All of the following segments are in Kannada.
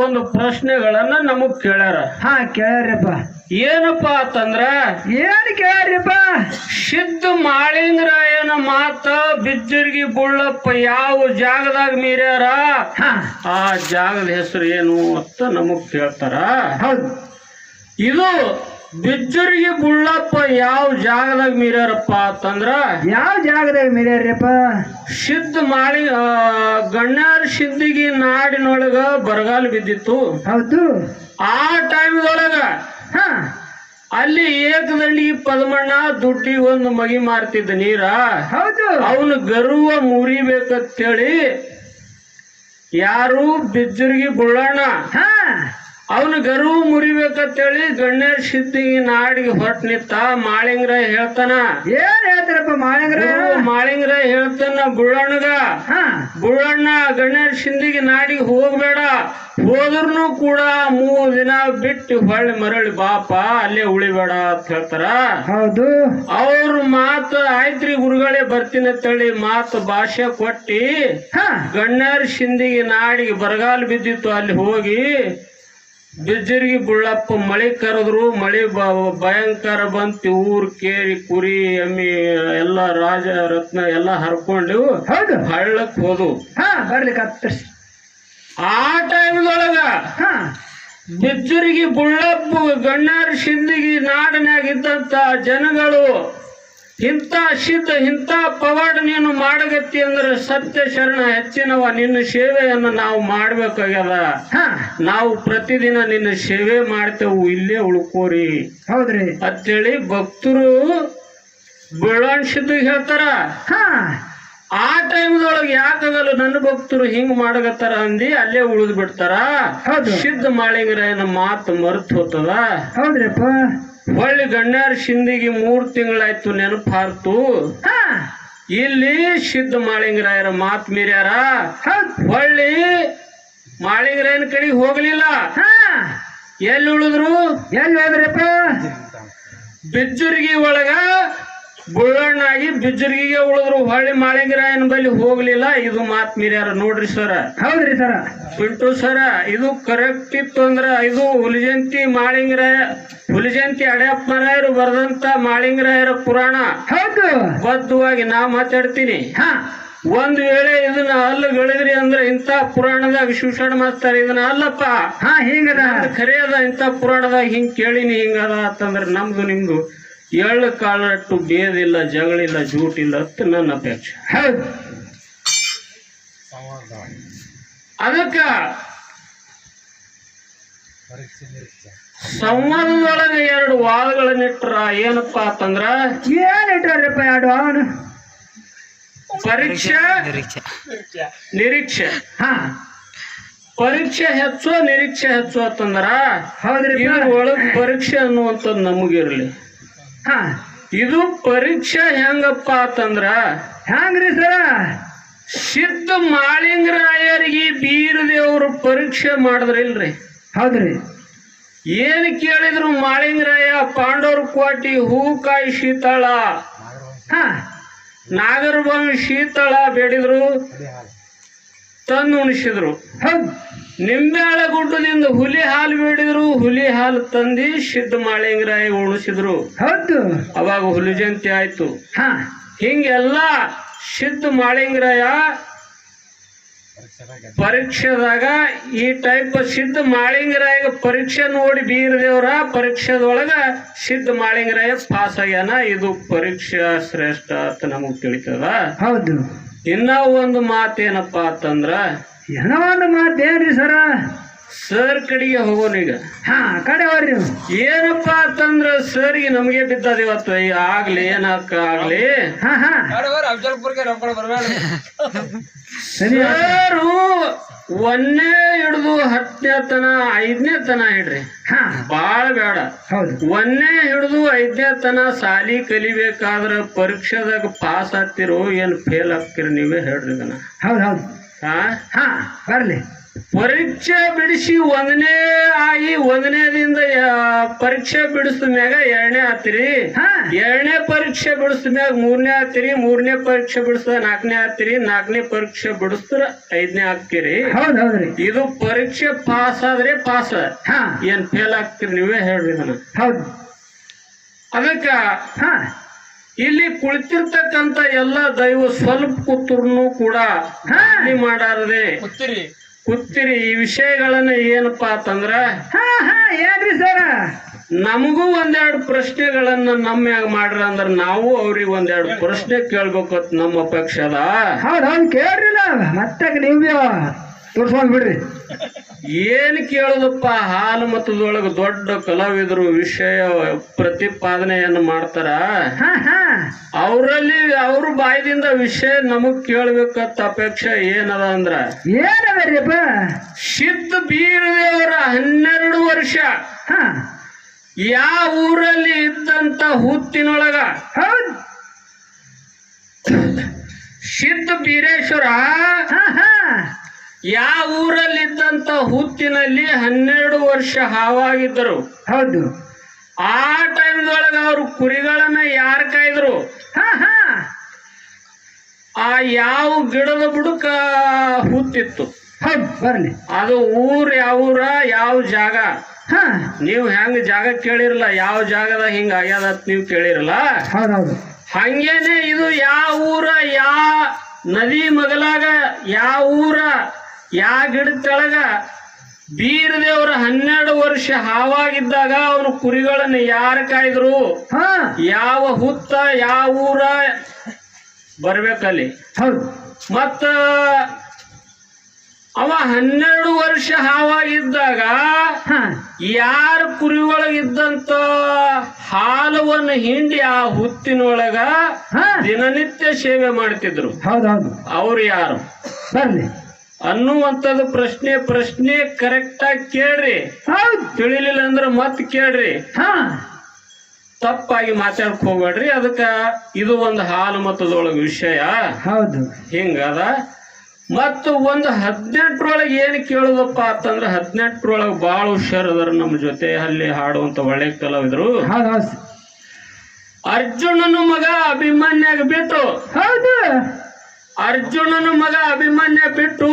ಒಂದು ಪ್ರಶ್ನೆಗಳನ್ನ ನಮಗ್ ಕೇಳ್ಯಾರ. ಹಾ ಕೇಳ್ಯಾರಪ್ಪ. ಏನಪ್ಪ ಅಂತಂದ್ರ? ಏನ್ ಕೇಳ್ಯಾರಪ್ಪ? ಸಿದ್ಧ ಮಾಳಿಂಗರಾಯನ ಮಾತ ಬಿದ್ದಿರ್ಗಿ ಬುಳ್ಳಪ್ಪ ಯಾವ ಜಾಗದಾಗ ಮೀರ್ಯಾರ? ಹಾ. ಆ ಜಾಗದ ಹೆಸರು ಏನು ಅಂತ ನಮಗ್ ಕೇಳ್ತಾರ. ಹೌದು. ಇದು ಬಿಜ್ಜರ್ಗಿ ಬುಳ್ಳಪ್ಪ ಯಾವ ಜಾಗದಾಗ ಮೀರ್ಯಾರಪ್ಪ ಅಂತಂದ್ರ? ಯಾವ ಜಾಗದಾಗ ಮೀರ್ಯಾರಪ್ಪ? ಸಿದ್ಧ ಮಾಳಿ ಆ, ಗಣ್ಯಾರ ಸಿದ್ಧಿಗೆ ನಾಡಿನೊಳಗ ಬರಗಾಲ ಬಿದ್ದಿತ್ತು. ಹೌದು. ಆ ಟೈಮ್ದೊಳಗ ಹಾ. ಅಲ್ಲಿ ಏಕದಲ್ಲಿ ಪದ್ಮಣ್ಣ ದುಡ್ಡಿ ಒಂದು ಮಗಿ ಮಾರ್ತಿದ್ದ ನೀರ. ಹೌದು. ಅವನು ಗರ್ವ ಮುರಿಬೇಕಂತೇಳಿ ಯಾರು ಬಿಜ್ಜರ್ಗಿ ಬುಳ್ಳಣ್ಣ ಅವನು ಗರ್ವ ಮುರಿಬೇಕಂತೇಳಿ ಗಣ್ಯರ ಸಿದ್ಧಿ ನಾಡಿಗೆ ಹೊರಟ್ ನಿಂತ ಮಾಳಿಂಗ್ರ ಹೇಳ್ತಾನ. ಏನ್ ಹೇಳ್ತಾರಪ್ಪ ಮಾಳಿಂಗ್ರ ಗುರು ಮಾಳಿಂಗ್ರ ಹೇಳ್ತಾನ ಬುಳ್ಳಣ್ಣಗ ಬುಳ್ಳಣ್ಣ ಗಣ್ಯರ ಸಿಂಧಿಗೆ ನಾಡಿಗೆ ಹೋಗ್ಬೇಡ. ಹೋದ್ರೂ ಕೂಡ ಮೂರ್ ದಿನ ಬಿಟ್ಟು ಹೊಳ್ಳಿ ಮರಳಿ ಬಾಪ ಅಲ್ಲೇ ಉಳಿಬೇಡ ಅಂತ ಹೇಳ್ತಾರ. ಹೌದು. ಅವ್ರ ಮಾತು ಆಯ್ತ್ರಿ ಗುರುಗಳೇ ಬರ್ತೀನಿ ಅಂತೇಳಿ ಮಾತು ಭಾಷೆ ಕೊಟ್ಟಿ ಹಾ. ಗಣ್ಯರ ಸಿಂಧಿಗೆ ನಾಡಿಗೆ ಬರಗಾಲ ಬಿದ್ದಿತ್ತು ಅಲ್ಲಿ ಹೋಗಿ ಬಿಜ್ಜರ್ಗಿ ಬುಳ್ಳಪ್ಪ ಮಳೆ ಕರೆದ್ರು ಮಳೆ ಬ- ಭಯಂಕರ ಬಂತು ಊರ್ ಕೇರಿ ಕುರಿ ಎಮ್ಮಿ ಎಲ್ಲ ರಾಜ ರತ್ನ ಎಲ್ಲ ಹರ್ಕೊಂಡು ಹೌದು. ಹಳ್ಳಕ್ ಹೋದು. ಹಾ ಬರ್ಲಿಕ್ಕೆ ಆ ಟೈಮ್ದೊಳಗ ಹಾ. ಬಿಜ್ಜರಿಗೆ ಬುಳ್ಳಪ್ಪ ಗಣ್ಣಾರ ಶಿಂದಿಗಿ ನಾಡನಾಗಿದ್ದಂತ ಜನಗಳು ಇಂಥ ಸಿದ್ಧ ಇಂಥ ಪವಾಡ ನೀನು ಮಾಡಗತ್ತಿ ಅಂದ್ರೆ ಸತ್ಯ ಶರಣ ಹೆಚ್ಚಿನವ. ನಿನ್ನ ಸೇವೆಯನ್ನು ನಾವು ಮಾಡ್ಬೇಕಾಗ್ಯದ. ಹಾ. ನಾವು ಪ್ರತಿದಿನ ನಿನ್ನ ಸೇವೆ ಮಾಡ್ತೇವು. ಇಲ್ಲೇ ಉಳ್ಕೋರಿ. ಹೌದ್ರಿ. ಅಂತೇಳಿ ಭಕ್ತರು ಬೀಳೋಣ್ ಸಿದ್ದು ಹೇಳ್ತಾರ. ಹಾ. ಆ ಟೈಮ್ದೊಳಗೆ ಯಾಕಾಗಲ್ಲ ನನ್ನ ಭಕ್ತರು ಹಿಂಗ್ ಮಾಡಗತ್ತಾರ ಅಂದಿ ಅಲ್ಲೇ ಉಳಿದು ಬಿಡ್ತಾರ ಸಿದ್ಧ ಮಾಳಿಂಗರಾಯನ ಮಾತು ಮರ್ತು ಹೋಗ್ತದ ಹೌದ್ರಿಪ್ಪ. ಹೊಳ್ಳಿ ಗಣ್ಯಾರ ಶಿಂದಿಗೆ ಮೂರ್ ತಿಂಗಳಾಯ್ತು ನೆನಪಾರ್ತು. ಹಾ. ಇಲ್ಲಿ ಸಿದ್ಧ ಮಾಳಿಂಗರಾಯರ ಮಾತ್ ಮೀರ್ಯಾರ. ಹೊಳ್ಳಿ ಮಾಳಿಂಗರಾಯನ ಕಡೆಗೆ ಹೋಗ್ಲಿಲ್ಲ. ಹಾ. ಎಲ್ಲಿ ಉಳಿದ್ರು? ಎಲ್ಲಿ ಹೋದ್ರಪ್ಪ ಬಿಜ್ಜುರ್ಗಿ ಒಳಗ ಬುಳ್ಳಣ್ಣಾಗಿ ಬಿಜ್ರಿಗೆ ಉಳಿದ್ರು ಹೊಳ್ಳಿ ಮಾಳಿಂಗರಾಯನ ಬಳಿ ಹೋಗ್ಲಿಲ್ಲ. ಇದು ಮಾತ್ ಮೀರ್ಯಾರ. ನೋಡ್ರಿ ಸರ. ಹೌದ್ರಿ ಸರ. ಪಿಂಟು ಸರ ಇದು ಕರೆಕ್ಟ್ ಇತ್ತು ಅಂದ್ರ ಇದು ಹುಲಿಜಂತಿ ಮಾಳಿಂಗರಾಯ ಹುಲಿಜಂತಿ ಅಡ್ಯಪ್ಪರಾಯರು ಬರೆದಂತ ಮಾಳಿಂಗರಾಯರ ಪುರಾಣ. ಹೌದು. ಬದ್ಧವಾಗಿ ನಾ ಮಾತಾಡ್ತೀನಿ. ಹಾ. ಒಂದ್ ವೇಳೆ ಇದನ್ನ ಅಲ್ಲ ಗಳಿದ್ರಿ ಅಂದ್ರೆ ಇಂತ ಪುರಾಣದಾಗ ವಿಶೂಷಣ ಮಾಡ್ತಾರೆ. ಇದನ್ನ ಅಲ್ಲಪ್ಪ. ಹಾ ಹಿಂಗದ. ಖರೆ ಅದ ಇಂಥ ಪುರಾಣದಾಗ ಹಿಂಗ್ ಕೇಳಿನಿ ಹಿಂಗದ ಅಂತಂದ್ರೆ ನಮ್ದು ನಿಮ್ದು ಎಳ್ಳು ಕಾಳಟ್ಟು ಬೇದಿಲ್ಲ ಜಗಳಿಲ್ಲ ಜೂಟಿಲ್ಲ ಅಂತ ನನ್ನ ಅಪೇಕ್ಷೆ. ಹೌದು ಅದಕ್ಕ ಸಂವಾದದೊಳಗೆ ಎರಡು ವಾದಗಳನ್ನಿಟ್ರ ಏನಪ್ಪ ಅಂತಂದ್ರ? ಏನ್ ಇಟ್ಟಾರಪ್ಪ ಎರಡು ವಾದ ಪರೀಕ್ಷೆ? ನಿರೀಕ್ಷೆ. ಹಾ. ಪರೀಕ್ಷೆ ಹೆಚ್ಚು ನಿರೀಕ್ಷೆ ಹೆಚ್ಚು ಅಂತಂದ್ರ ಒಳಗ್ ಪರೀಕ್ಷೆ ಅನ್ನುವಂಥದ್ದು ನಮಗಿರ್ಲಿ ಹಾ. ಇದು ಪರೀಕ್ಷೆ ಹೆಂಗಪ್ಪ ಅಂತಂದ್ರ ಹೆಂಗ್ರಿ ಸರ? ಸಿದ್ಧ ಮಾಳಿಂಗರಾಯರಿಗೆ ಬೀರದೇವರು ಪರೀಕ್ಷೆ ಮಾಡಿದ್ರಿಲ್ರಿ. ಹೌದ್ರಿ. ಏನ್ ಕೇಳಿದ್ರು ಮಾಳಿಂಗರಾಯ ಪಾಂಡವ್ರ ಕೋಟಿ ಹೂಕಾಯಿ ಶೀತಳ. ಹಾ. ನಾಗರಬಂಗ್ ಶೀತಳ ಬೇಡಿದ್ರು. ತಂದು ಉಣಿಸಿದ್ರು ಹೌದು. ನಿಂಬೆಳ ಗುಡ್ಡದಿಂದ ಹುಲಿ ಹಾಲು ಬೇಡಿದ್ರು ಹುಲಿ ಹಾಲು ತಂದಿ ಸಿದ್ಧ ಮಾಳಿಂಗರಾಯಿ ಉಣಿಸಿದ್ರು. ಹೌದು. ಅವಾಗ ಹುಲಿ ಜಯಂತಿ ಆಯ್ತು. ಹಾ. ಹಿಂಗೆಲ್ಲ ಸಿದ್ಧ ಮಾಳಿಂಗರಾಯ ಪರೀಕ್ಷೆದಾಗ ಈ ಟೈಪ್ ಸಿದ್ಧ ಮಾಳಿಂಗರಾಯ ಪರೀಕ್ಷೆ ನೋಡಿ ಬೀರದೇವ್ರ ಪರೀಕ್ಷೆದೊಳಗ ಸಿದ್ಧ ಮಾಳಿಂಗರಾಯ ಪಾಸ್ ಆಗ್ಯಾನ. ಇದು ಪರೀಕ್ಷೆ ಶ್ರೇಷ್ಠ ಅಂತ ನಮಗ್ ತಿಳಿತದ. ಹೌದು. ಇನ್ನ ಒಂದು ಮಾತೇನಪ್ಪ ಅಂತಂದ್ರ ಏನೋ ಒಂದು ಮಾತೇನ್ರಿ ಸರ? ಸರ್ ಕಡೆಗೆ ಹೋಗೋಣ ಈಗ. ಹಾ ಕಡೆ ಹೋಗ್ರಿ. ನೀವು ಏನಪ್ಪ ಅಂತಂದ್ರ ಸರ್ಗೆ ನಮಗೆ ಬಿದ್ದದ ಇವತ್ತು. ಈ ಆಗ್ಲಿ ಏನಕ್ಕ ಆಗ್ಲಿ. ಹಾ ಹಾ. ಸರಿ. ಸರು ಒಂದೇ ಹಿಡಿದು ಹತ್ತನೇ ತನ ಐದನೇ ತನ ಹಿಡ್ರಿ ಹಾ. ಬಾಳ ಬೇಡ. ಹೌದು. ಒಂದೇ ಹಿಡಿದು ಐದನೇ ತನ ಸಾಲಿ ಕಲಿಬೇಕಾದ್ರ ಪರೀಕ್ಷೆದಾಗ ಪಾಸ್ ಆಗ್ತಿರೋ ಏನ್ ಫೇಲ್ ಆಗ್ತಿರೋ ನೀವೇ ಹೇಳ್ರಿ ಇದನ್ನ. ಹೌದು ಹೌದು. ಹಾ? ಹಾ ಬರ್ಲಿ. ಪರೀಕ್ಷೆ ಬಿಡಿಸಿ ಒಂದನೇ ಆಗಿ ಒಂದನೇದಿಂದ ಪರೀಕ್ಷೆ ಬಿಡಿಸಿದ ಮ್ಯಾಗ ಎರಡನೇ ಆತಿರಿ ಹಾ. ಎರಡನೇ ಪರೀಕ್ಷೆ ಬಿಡಿಸಿದ ಮ್ಯಾಗ ಮೂರನೇ ಆತಿರಿ ಮೂರನೇ ಪರೀಕ್ಷೆ ಬಿಡಿಸಿದ ನಾಲ್ಕನೇ ಆತಿರಿ ನಾಲ್ಕನೇ ಪರೀಕ್ಷೆ ಬಿಡಿಸಿದ್ರ ಐದನೇ ಆಗ್ತೀರಿ ಇದು ಪರೀಕ್ಷೆ ಪಾಸ್ ಆದ್ರೆ ಪಾಸ್. ಹಾ. ಏನ್ ಫೇಲ್ ಆಗ್ತೀರಿ ನೀವೇ ಹೇಳ್ರಿ ನನಗೆ. ಹೌದು. ಅದಕ್ಕ ಹಾ. ಇಲ್ಲಿ ಕುಳಿತಿರ್ತಕ್ಕಂತ ಎಲ್ಲ ದೈವ ಸ್ವಲ್ಪ ಕೂತ್ರು ಕೂಡ ಮಾಡಾರದೆ. ಕೂತಿರಿ ಈ ವಿಷಯಗಳನ್ನ ಏನಪ್ಪಾ ಅಂತಂದ್ರ ಹಾ ಹಾ ಏನ್ರಿ ಸರ. ನಮಗೂ ಒಂದೆರಡು ಪ್ರಶ್ನೆಗಳನ್ನ ನಮ್ಮ್ಯಾಗ ಮಾಡ್ರ ಅಂದ್ರ ನಾವು ಅವ್ರಿಗೆ ಒಂದೆರಡು ಪ್ರಶ್ನೆ ಕೇಳ್ಬೇಕತ್ ನಮ್ಮ ಪಕ್ಷದ ಹೌದ್ ಕೇಳ್ರಿ ಮತ್ತೆ ನೀವು ತೋರ್ಸ್ಕೊಂಡ್ ಬಿಡ್ರಿ. ಏನ್ ಕೇಳುದಪ್ಪ? ಹಾಲು ಮತದೊಳಗೆ ದೊಡ್ಡ ಕಲಾವಿದರು ವಿಷಯ ಪ್ರತಿಪಾದನೆಯನ್ನು ಮಾಡ್ತಾರ. ಅವರಲ್ಲಿ ಅವ್ರ ಬಾಯ್ದಿಂದ ವಿಷಯ ನಮಗ್ ಕೇಳ್ಬೇಕತ್ತ ಅಪೇಕ್ಷೆ ಏನದ ಅಂದ್ರ? ಏನವರಿಯಪ್ಪ ಸಿದ್ಧ ಬೀರದೇವರ ಹನ್ನೆರಡು ವರ್ಷ. ಹಾ. ಯಾವ ಊರಲ್ಲಿ ಇದ್ದಂತ ಹುತ್ತಿನೊಳಗ? ಸಿದ್ಧ ಬೀರೇಶ್ವರ? ಯಾವ ಊರಲ್ಲಿ ಇದ್ದಂತ ಹುತ್ತಿನಲ್ಲಿ ಹನ್ನೆರಡು ವರ್ಷ ಹಾವಾಗಿದ್ದರು? ಹೌದು. ಆ ಟೈಮ್ದೊಳಗ ಅವರು ಕುರಿಗಳನ್ನ ಯಾರು ಕಾಯ್ದ್ರು? ಹಾ ಹಾ. ಆ ಯಾವ ಗಿಡದ ಬುಡಕ ಹುತ್ತಿತ್ತು ಹೌದು ಬರ್ಲಿ. ಅದು ಊರ್ ಯಾವ ಊರ ಯಾವ ಜಾಗ? ಹಾ. ನೀವು ಹೆಂಗ ಜಾಗ ಕೇಳಿರಲ್ಲ ಯಾವ ಜಾಗದ ಹಿಂಗ ಆಗ್ಯದ ನೀವು ಕೇಳಿರಲ್ಲ? ಹಂಗೇನೆ ಇದು ಯಾವ ಊರ ಯಾ ನದಿ ಮಗಲಾಗ ಯಾವ ಊರ? ಯಾ ಗಿಡದ ಬೀರದೇವ್ರ ಹನ್ನೆರಡು ವರ್ಷ ಹಾವಾಗಿದ್ದಾಗ ಅವನು ಕುರಿಗಳನ್ನ ಯಾರು ಕಾಯ್ದ್ರು? ಹಾ. ಯಾವ ಹುತ್ತ ಯಾವ ಊರ? ಬರ್ಬೇಕಲ್ಲಿ. ಹೌದು. ಮತ್ತ ಅವ ಹನ್ನೆರಡು ವರ್ಷ ಹಾವಾಗಿದ್ದಾಗ ಯಾರ ಕುರಿ ಒಳಗಿದ್ದಂತ ಹಾಲವನ್ನು ಹಿಂಡಿ ಆ ಹುತ್ತಿನೊಳಗ ದಿನನಿತ್ಯ ಸೇವೆ ಮಾಡ್ತಿದ್ರು. ಅವ್ರು ಯಾರು? ಬರ್ಲಿ. ಅನ್ನುವಂಥದ್ದು ಪ್ರಶ್ನೆ ಪ್ರಶ್ನೆ ಕರೆಕ್ಟ್ ಆಗಿ ಕೇಳ್ರಿ. ಹೌದ್. ತಿಳಿಲಿಲ್ಲ ಅಂದ್ರೆ ಮತ್ ಕೇಳ್ರಿ. ಹಾ. ತಪ್ಪಾಗಿ ಮಾತಾಡಕ್ ಹೋಗ್ಬೇಡ್ರಿ. ಅದಕ್ಕ ಇದು ಒಂದು ಹಾಲು ಮತದೊಳಗ ವಿಷಯ. ಹೌದು. ಹಿಂಗದ. ಮತ್ತು ಒಂದು ಹದಿನೆಂಟರೊಳಗೆ ಏನು ಕೇಳುದಪ್ಪ ಅಂತಂದ್ರೆ ಹದಿನೆಂಟರೊಳಗೆ ಭಾಳ ಹುಷಾರ್ ಅದಾರ ನಮ್ಮ ಜೊತೆ. ಅಲ್ಲಿ ಹಾಡುವಂತ ಒಳ್ಳೆ ಕಲಾವಿದರು. ಅರ್ಜುನನು ಮಗ ಅಭಿಮನ್ಯಾಗ ಅರ್ಜುನನ ಮಗ ಅಭಿಮನ್ಯ ಬಿಟ್ಟು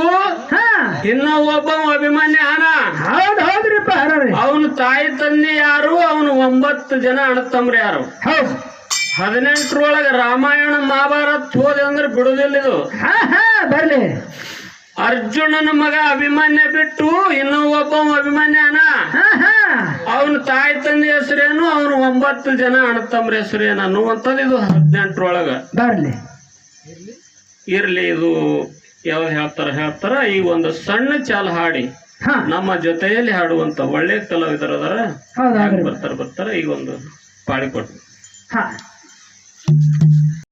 ಹಾ. ಇನ್ನ ಒಬ್ಬ ಅಭಿಮನ್ಯ ಅನ ಹೌದ್ ಹೌದ್ರಿಪ್ಪ ಅವನ ಅವನು ತಾಯಿ ತಂದೆ ಯಾರು ಅವನು ಒಂಬತ್ತು ಜನ ಅಣ್ತಮ್ರಿ ಯಾರು? ಹೌದು. ಹದಿನೆಂಟರೊಳಗೆ ರಾಮಾಯಣ ಮಹಾಭಾರತ್ ಹೋದೆ ಅಂದ್ರೆ ಬಿಡುದಿಲ್ಲ ಇದು. ಹಾ ಹಾ ಬರ್ಲಿ. ಅರ್ಜುನನ ಮಗ ಅಭಿಮನ್ಯ ಬಿಟ್ಟು ಇನ್ನೂ ಒಬ್ಬ ಅಭಿಮನ್ಯನ ಹಾ ಹಾ. ಅವನ ತಾಯಿ ತಂದೆ ಹೆಸರೇನು ಅವನು ಒಂಬತ್ತು ಜನ ಅಣ್ಣತಮ್ರ ಹೆಸರೇನು ಅನ್ನುವಂಥದ್ದು ಇದು ಹದಿನೆಂಟರೊಳಗ. ಬರ್ಲಿ. ಇರ್ಲಿ ಇದು ಯಾವ ಹೇಳ್ತಾರ ಹೇಳ್ತಾರ ಈ ಒಂದು ಸಣ್ಣ ಚಾಲ ಹಾಡಿ ನಮ್ಮ ಜೊತೆಯಲ್ಲಿ ಹಾಡುವಂತ ಒಳ್ಳೆ ಕಲಾವಿದರ ಅದಾರ. ಬರ್ತಾರ ಬರ್ತಾರ ಈಗ ಒಂದು ಪಾಡಿ ಕೊಟ್ಟು. ಹಾ.